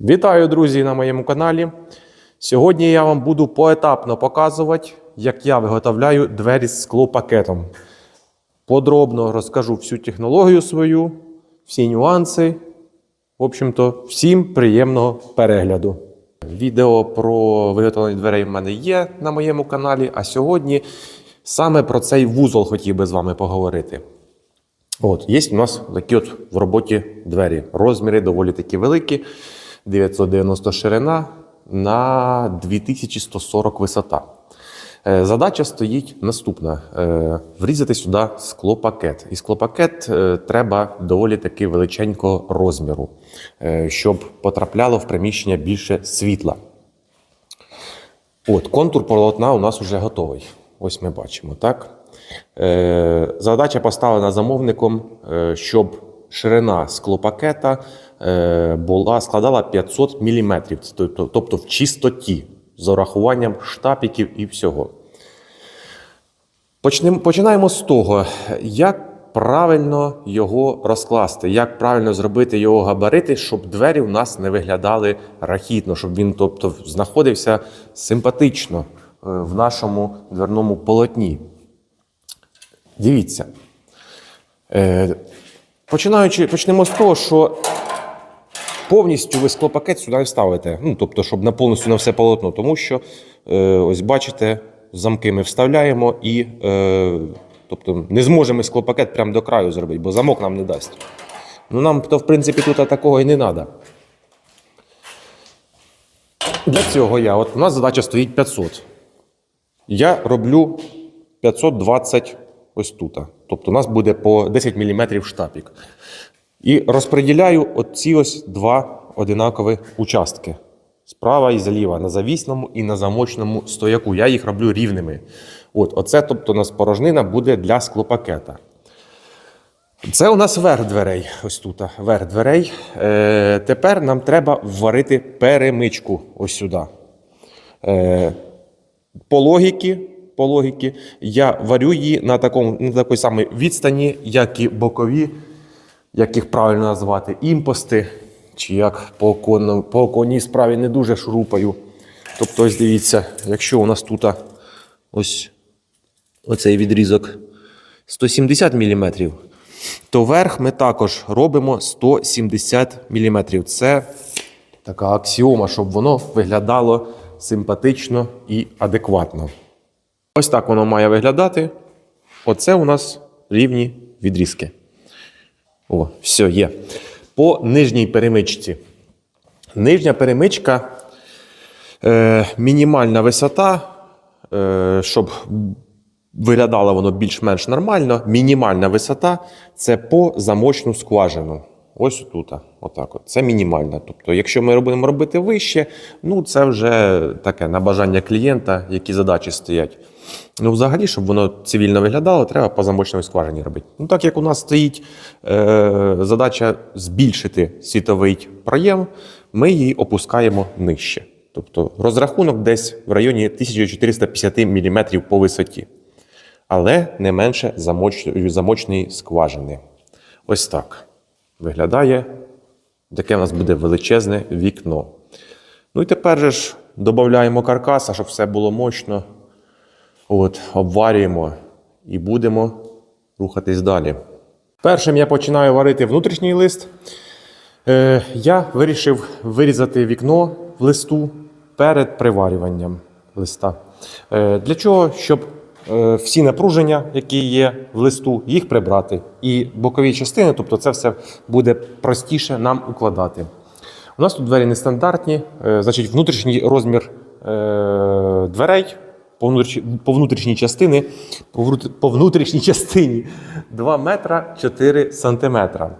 Вітаю, друзі, на моєму каналі. Сьогодні я вам буду поетапно показувати, як я виготовляю двері з склопакетом. Подробно розкажу всю технологію свою, всі нюанси. В общем-то, всім приємного перегляду. Відео про виготовлення дверей в мене є на моєму каналі, а сьогодні саме про цей вузол хотів би з вами поговорити. От, є у нас такі от в роботі двері. Розміри доволі такі великі. 990 ширина на 2140 висота. Е, Задача стоїть наступна: Е, врізати сюди склопакет. І склопакет е, треба доволі таки величенького розміру, щоб потрапляло в приміщення більше світла. От, контур полотна у нас вже готовий. Ось ми бачимо, так? Задача поставлена замовником, щоб ширина склопакета була, складала 500 мм, тобто, тобто в чистоті, з урахуванням штапіків і всього. Починаємо з того, як правильно його розкласти, як правильно зробити його габарити, щоб двері у нас не виглядали рахітно, щоб він тобто, знаходився симпатично е, в нашому дверному полотні. Дивіться. Е, Починаючи, почнемо з того, що повністю ви склопакет сюди не ставите. Ну, тобто, щоб на повністю на все полотно. Тому що, е, ось бачите, замки ми вставляємо і е, тобто, не зможемо склопакет прямо до краю зробити, бо замок нам не дасть. Ну, нам, то, в принципі, тут такого і не треба. Для цього я, от у нас задача стоїть 500. Я роблю 520 ось тут. Тобто у нас буде по 10 мм штапік. І розподіляю оці ось два одинакові участки. Справа і зліва на завісному і на замочному стояку. Я їх роблю рівними. От, Оце, тобто, у нас порожнина буде для склопакета. Це у нас верх дверей. Ось тут. Верх дверей. Е, тепер нам треба вварити перемичку ось сюди. Е, по логіки, по логіки, я варю її на, такому, на такій самій відстані, як і бокові, як їх правильно назвати, імпости, чи як по, оконному- по оконній справі не дуже шурупаю. Тобто, ось дивіться, якщо у нас тут ось оцей відрізок 170 мм, то верх ми також робимо 170 мм. Це така аксіома, щоб воно виглядало симпатично і адекватно. Ось так воно має виглядати. Оце у нас рівні відрізки. О, все є. По нижній перемичці. Нижня перемичка, е, мінімальна висота, е, щоб виглядало воно більш-менш нормально. Мінімальна висота це по замочну скважину. Ось тут. Отак от. Це мінімальна. Тобто, якщо ми будемо робити вище, ну це вже таке на бажання клієнта, які задачі стоять. Ну, взагалі, щоб воно цивільно виглядало, треба по замочній скважині робити. Ну, так як у нас стоїть е, задача збільшити світовий проєм, ми її опускаємо нижче. Тобто розрахунок десь в районі 1450 мм по висоті. Але не менше замоч... замочної скважини. Ось так виглядає. Таке у нас буде величезне вікно. Ну і тепер же ж додаємо каркаса, щоб все було мощно. От, обварюємо і будемо рухатись далі. Першим я починаю варити внутрішній лист. Е, я вирішив вирізати вікно в листу перед приварюванням листа. Е, для чого? Щоб всі напруження, які є в листу, їх прибрати. І бокові частини, тобто це все буде простіше нам укладати. У нас тут двері нестандартні, е, значить, внутрішній розмір е, дверей по внутрішній, частини, по, внутрішній частині 2 метра 4 сантиметра.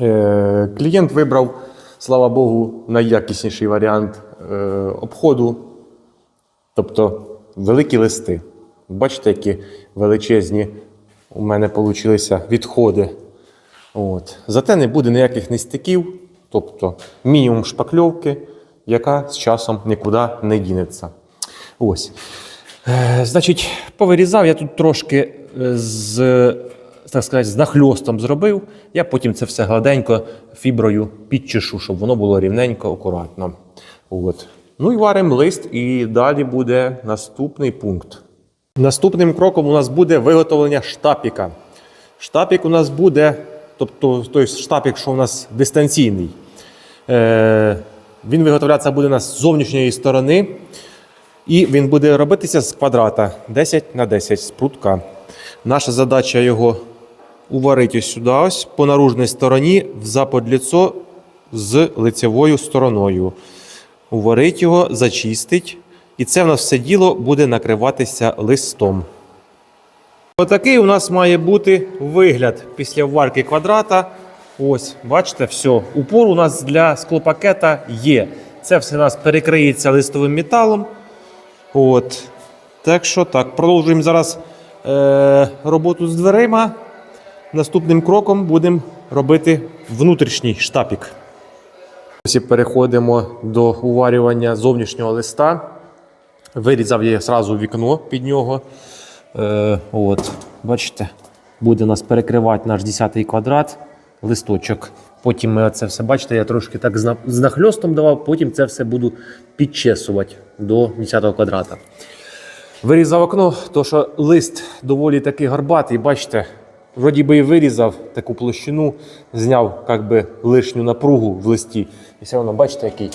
Е, клієнт вибрав, слава Богу, найякісніший варіант е, обходу, тобто великі листи. Бачите, які величезні у мене вийшли відходи. От. Зате не буде ніяких нестиків, тобто мінімум шпакльовки, яка з часом нікуди не дінеться. Ось. Е, значить, повирізав я тут трошки е, з так сказати, з нахльостом зробив. Я потім це все гладенько фіброю підчешу, щоб воно було рівненько, акуратно. От. Ну і варимо лист, і далі буде наступний пункт. Наступним кроком у нас буде виготовлення штапіка. Штапік у нас буде, тобто той штапік, що у нас дистанційний. Е, він виготовлятися буде у нас з зовнішньої сторони. І він буде робитися з квадрата 10 на 10 з прутка. Наша задача його уварити сюди, ось по наружній стороні, в заподліцо з лицевою стороною. Уварить його, зачистить. І це в нас все діло буде накриватися листом. Отакий у нас має бути вигляд після варки квадрата. Ось, бачите, все. Упор у нас для склопакета є. Це все у нас перекриється листовим металом. От. Так що так, продовжуємо зараз е, роботу з дверима. Наступним кроком будемо робити внутрішній штапік. Ось і переходимо до уварювання зовнішнього листа. Вирізав я одразу вікно під нього. Е, от, бачите, буде нас перекривати наш 10-й квадрат, листочок. Потім ми це все бачите, я трошки так з нахльостом давав, потім це все буду підчесувати до 10-го квадрата. Вирізав окно, то що лист доволі таки гарбатий, бачите, вроді би і вирізав таку площину, зняв як би, лишню напругу в листі. І все одно, бачите, який,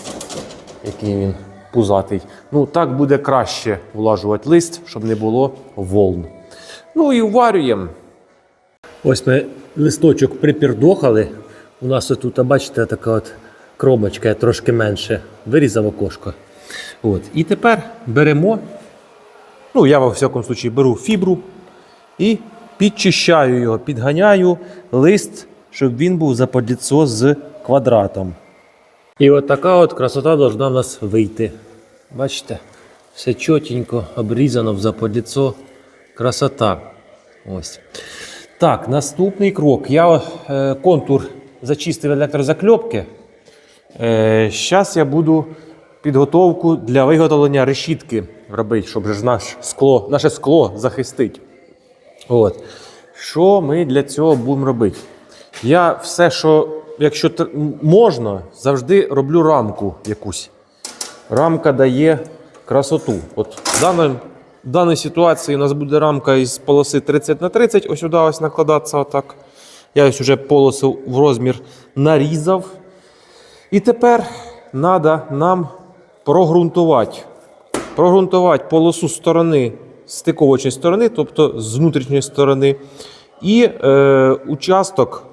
який він пузатий. Ну, так буде краще влажувати лист, щоб не було волн. Ну і уварюємо. Ось ми листочок припірдохали. У нас тут, бачите, така от кромочка трошки менше. Вирізав окошко. От. І тепер беремо Ну, я, во всякому случаї, беру фібру і підчищаю його, підганяю лист, щоб він був заподліцо з квадратом. І от така от красота должна в нас вийти. Бачите, все чотенько обрізано в заподліцо. Красота. Ось. Так, наступний крок. Я е, контур зачистив електрозакльопки. Зараз я буду підготовку для виготовлення решітки робити, щоб ж наш скло, наше скло захистить. От. Що ми для цього будемо робити? Я все, що, якщо можна, завжди роблю рамку якусь. Рамка дає красоту. От в даній, в даній ситуації у нас буде рамка із полоси 30 на 30, ось сюди ось накладатися отак. Я ось уже полосу в розмір нарізав. І тепер треба нам прогрунтувати. Прогрунтувати полосу сторони, стиковочної сторони, тобто з внутрішньої сторони, і е, участок,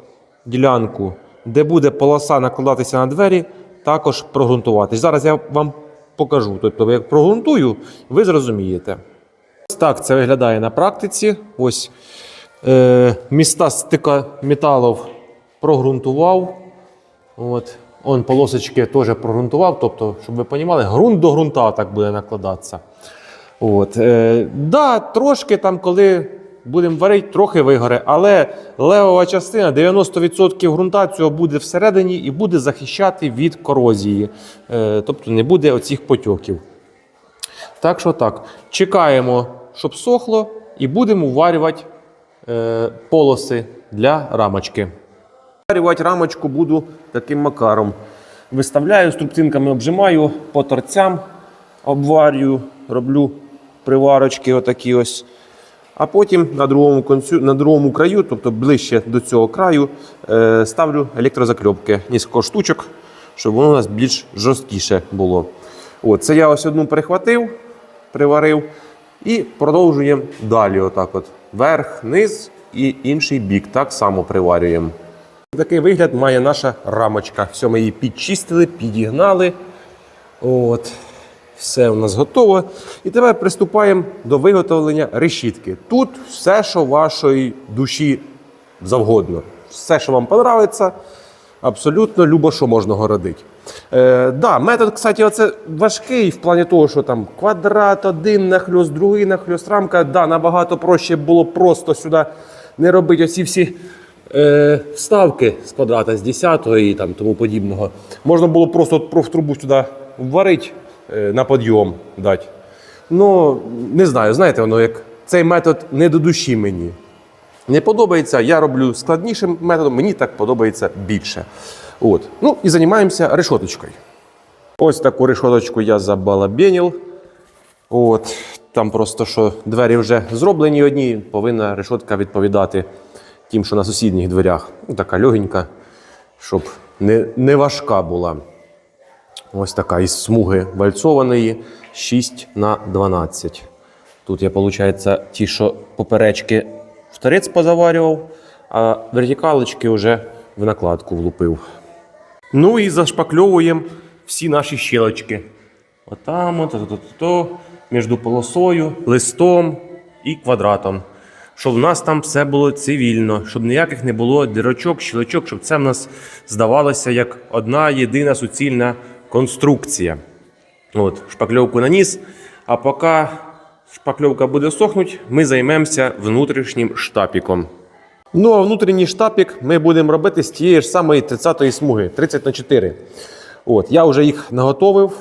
ділянку, де буде полоса накладатися на двері, також прогрунтувати. Зараз я вам покажу. Тобто, як прогрунтую, ви зрозумієте. Так це виглядає на практиці. Ось е, міста стика металів прогрунтував. От. Он полосочки теж прогрунтував, тобто, щоб ви розуміли, ґрунт до ґрунта так буде накладатися. От. Е, да, трошки там, коли будемо варити, трохи вигоре, але левова частина 90% ґрунта цього буде всередині і буде захищати від корозії. Е, тобто не буде оцих потьоків. Так що так. Чекаємо, щоб сохло, і будемо варювати е, полоси для рамочки. Варювати рамочку буду таким макаром. Виставляю, струбцинками обжимаю, по торцям обварюю, роблю приварочки отакі ось. А потім на другому, концю, на другому краю, тобто ближче до цього краю, е, ставлю електрозакльопки. Низько штучок, щоб воно у нас більш жорсткіше було. От, це я ось одну перехватив, приварив і продовжуємо далі. Отак от. Верх, низ і інший бік. Так само приварюємо. Такий вигляд має наша рамочка. Все, ми її підчистили, підігнали. От. Все у нас готово. І тепер приступаємо до виготовлення решітки. Тут все, що вашої душі завгодно. Все, що вам подобається, абсолютно любо, що можна городити. Е, да, метод, кстати, оце важкий в плані того, що там квадрат, один нахльост, другий нахльост, рамка. Да, набагато проще було просто сюди не робити оці всі е, вставки з квадрата, з 10 і там, тому подібного. Можна було просто профтрубу сюди вварити е, на підйом дати. Ну, не знаю, знаєте, воно як цей метод не до душі мені. не подобається, я роблю складнішим методом, мені так подобається більше. От. Ну і займаємося решоточкою. Ось таку решоточку я забалабенів. От, там просто що двері вже зроблені одні, повинна решотка відповідати тим, що на сусідніх дверях. Ну, така легенька, щоб не, не важка була. Ось така із смуги вальцованої 6 на 12. Тут я, виходить, ті, що поперечки в торець позаварював, а вертикалочки вже в накладку влупив. Ну і зашпакльовуємо всі наші щелочки. Отам, от, от, от, от, між полосою, листом і квадратом. Щоб в нас там все було цивільно, щоб ніяких не було дірочок, щілочок, щоб це в нас здавалося як одна єдина суцільна конструкція. От, шпакльовку наніс. А поки шпакльовка буде сохнути, ми займемося внутрішнім штапіком. Ну, а внутрішній штапік ми будемо робити з тієї ж самої 30-ї смуги 30 на 4. От, я вже їх наготовив.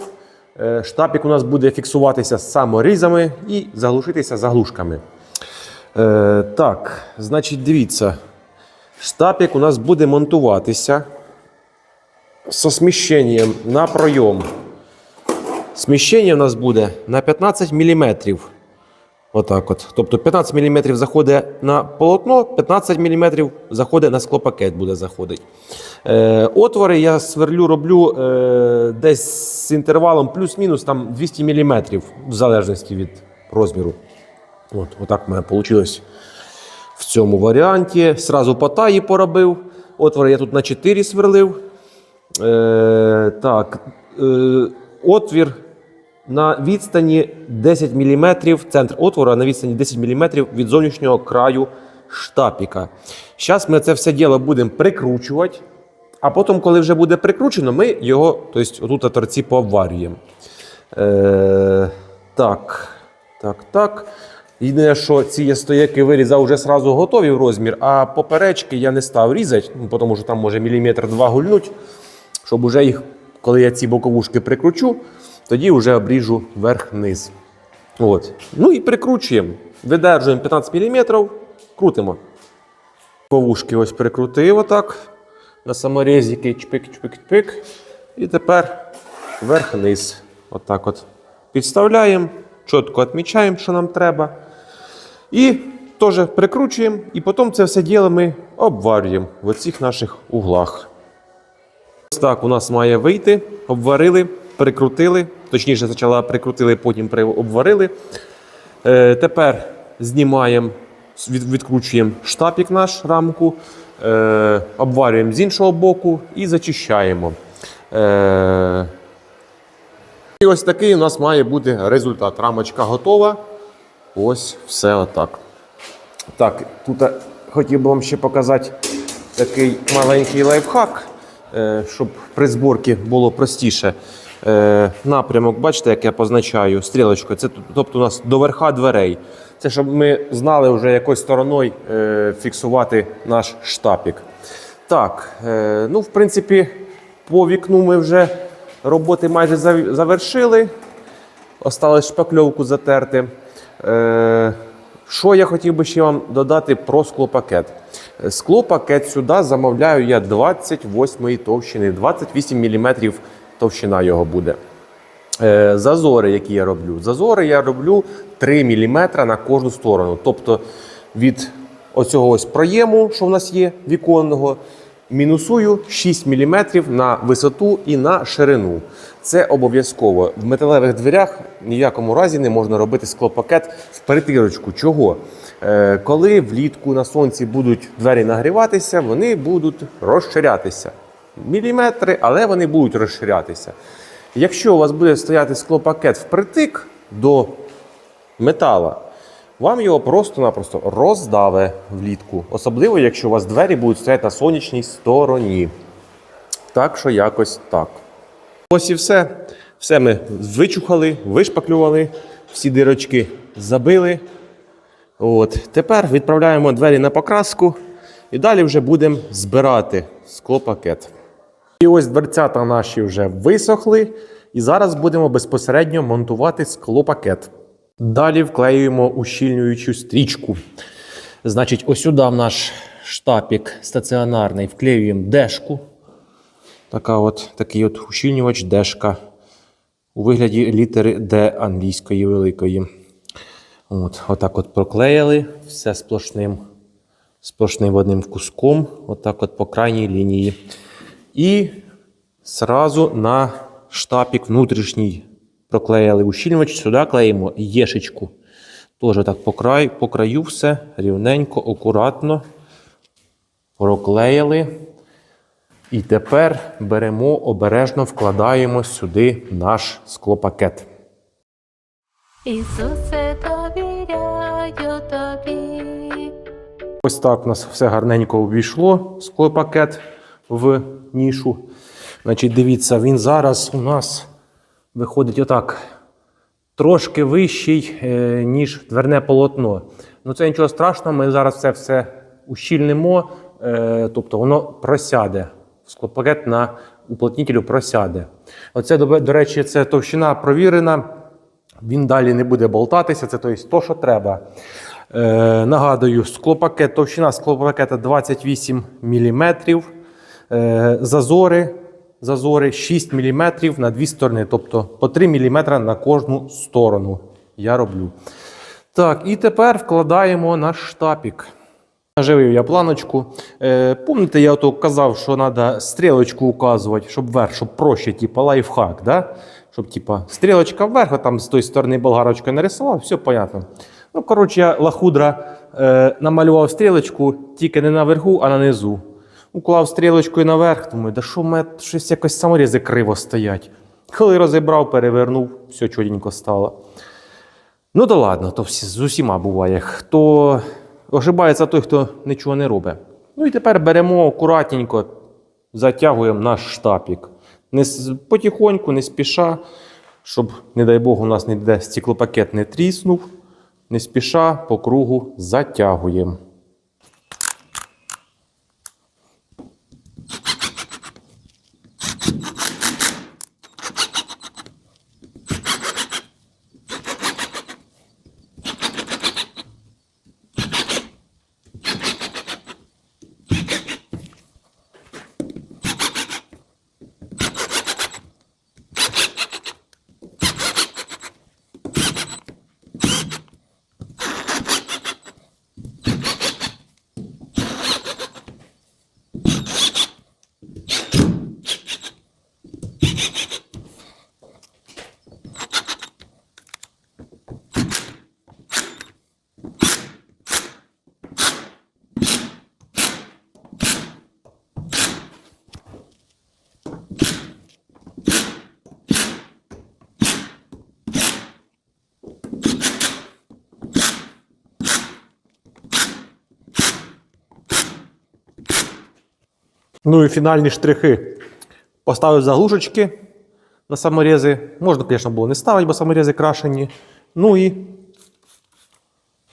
Е, Штапік у нас буде фіксуватися саморізами і заглушитися заглушками. Е, так, значить, дивіться. Штапік у нас буде монтуватися со сміщенням на пройом. Сміщення у нас буде на 15 мм. Отак от. Тобто 15 мм заходить на полотно, 15 мм заходить на склопакет буде заходити. Е, отвори я сверлю, роблю е, десь з інтервалом плюс-мінус там 200 мм, в залежності від розміру. От, отак в мене вийшло в цьому варіанті. Сразу по таї поробив. Отвори я тут на 4 сверлив. Е, так, е, отвір на відстані 10 мм, центр отвору на відстані 10 мм від зовнішнього краю штапіка. Зараз ми це все діло будемо прикручувати, а потім, коли вже буде прикручено, ми його тобто, отут торці пообварюємо. Е, так, так, так. Єдине, що ці стояки вирізав вже сразу готові в розмір, а поперечки я не став різати, ну, тому що там може міліметр два гульнуть, щоб уже їх, коли я ці боковушки прикручу, тоді вже обріжу верх-низ. От. Ну і прикручуємо. Видержуємо 15 мм, крутимо. Боковушки ось прикрутив отак. На саморізики чпик-чпик-чпик. І тепер верх-низ. Отак от. Підставляємо, чітко відмічаємо, що нам треба. І теж прикручуємо, і потім це все діло ми обварюємо в оцих наших углах. Ось так у нас має вийти. Обварили, прикрутили. Точніше, спочатку прикрутили, потім обварили. Е, тепер знімаємо, від, відкручуємо штапік наш рамку, е, обварюємо з іншого боку і зачищаємо. Е, і ось такий у нас має бути результат. Рамочка готова. Ось все отак. Так, тут хотів би вам ще показати такий маленький лайфхак, щоб при зборці було простіше. Е, Напрямок, бачите, як я позначаю стрілочкою. Це тобто у нас до верха дверей. Це щоб ми знали вже якою стороною е, фіксувати наш штапік. Так, е, ну, в принципі, по вікну ми вже роботи майже завершили. Осталось шпакльовку затерти. Що я хотів би ще вам додати про склопакет? Е, Склопакет сюди замовляю я 28 товщини, 28 мм товщина його буде. Е, Зазори, які я роблю. Зазори я роблю 3 мм на кожну сторону. Тобто від оцього ось проєму, що в нас є віконного, мінусую 6 мм на висоту і на ширину. Це обов'язково. В металевих дверях ніякому разі не можна робити склопакет в перетирочку. Чого? Е, коли влітку на сонці будуть двері нагріватися, вони будуть розширятися. Міліметри, але вони будуть розширятися. Якщо у вас буде стояти склопакет впритик до метала, вам його просто-напросто роздаве влітку. Особливо, якщо у вас двері будуть стояти на сонячній стороні. Так що якось так. Ось і все. Все ми вичухали, вишпаклювали, всі дирочки забили. От. Тепер відправляємо двері на покраску і далі вже будемо збирати склопакет. І ось дверцята наші вже висохли. І зараз будемо безпосередньо монтувати склопакет. Далі вклеюємо ущільнюючу стрічку. Значить, ось сюди в наш штапік стаціонарний вклеюємо дешку. Така от, такий от ущільнювач дешка у вигляді літери Д англійської великої. От, отак от проклеїли все сплошним, сплошним одним куском, отак от по крайній лінії. І зразу на штапік внутрішній проклеїли ущільнювач, сюди клеїмо єшечку. Теж так по, край, по краю все рівненько, акуратно проклеїли. І тепер беремо обережно вкладаємо сюди наш склопакет. Ісусе, довіряю тобі. Ось так у нас все гарненько увійшло, склопакет в нішу. Значить, дивіться, він зараз у нас виходить отак. Трошки вищий, е, ніж дверне полотно. Ну це нічого страшного, ми зараз це все ущільнимо, е, тобто воно просяде. Склопакет на уплотнітелю просяде. Оце, до, речі, це товщина провірена. Він далі не буде болтатися, це тобто, то, що треба. Е, нагадую, склопакет, товщина склопакета 28 мм. Е, зазори, зазори 6 мм на дві сторони, тобто по 3 мм на кожну сторону. Я роблю. Так, і тепер вкладаємо наш штапік. Наживив я планочку. Е, Помните, я ото казав, що треба стрілочку указувати, щоб вверх, щоб проще, типа лайфхак, да? щоб типа стрілочка вверх, а там з тої сторони болгарочкою нарисував, все понятно. Ну, коротше, я лахудра е, намалював стрілочку тільки не наверху, а на низу. Уклав стрілочкою наверх, думаю, да що в мене щось якось саморізи криво стоять. Коли розібрав, перевернув, все чуденько стало. Ну да ладно, то всі, з усіма буває. Хто ошибається той, хто нічого не робить. Ну і тепер беремо акуратненько, затягуємо наш штапік. Не, потихоньку, не спіша, щоб, не дай Бог, у нас ніде стеклопакет не тріснув. Не спіша по кругу затягуємо. Ну і фінальні штрихи. Поставив заглушечки на саморези. Можна, звісно, було не ставити, бо саморези крашені. Ну і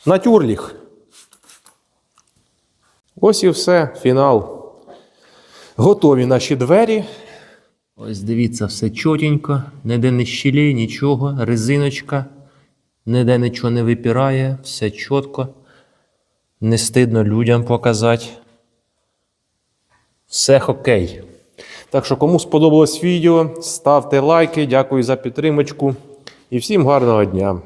натюрліх. Ось і все, фінал. Готові наші двері. Ось дивіться, все чотенько, ніде не щілей, нічого, резиночка, ніде нічого не випирає, все чітко. Не стидно людям показати. Все окей. Так що, кому сподобалось відео, ставте лайки, дякую за підтримочку і всім гарного дня.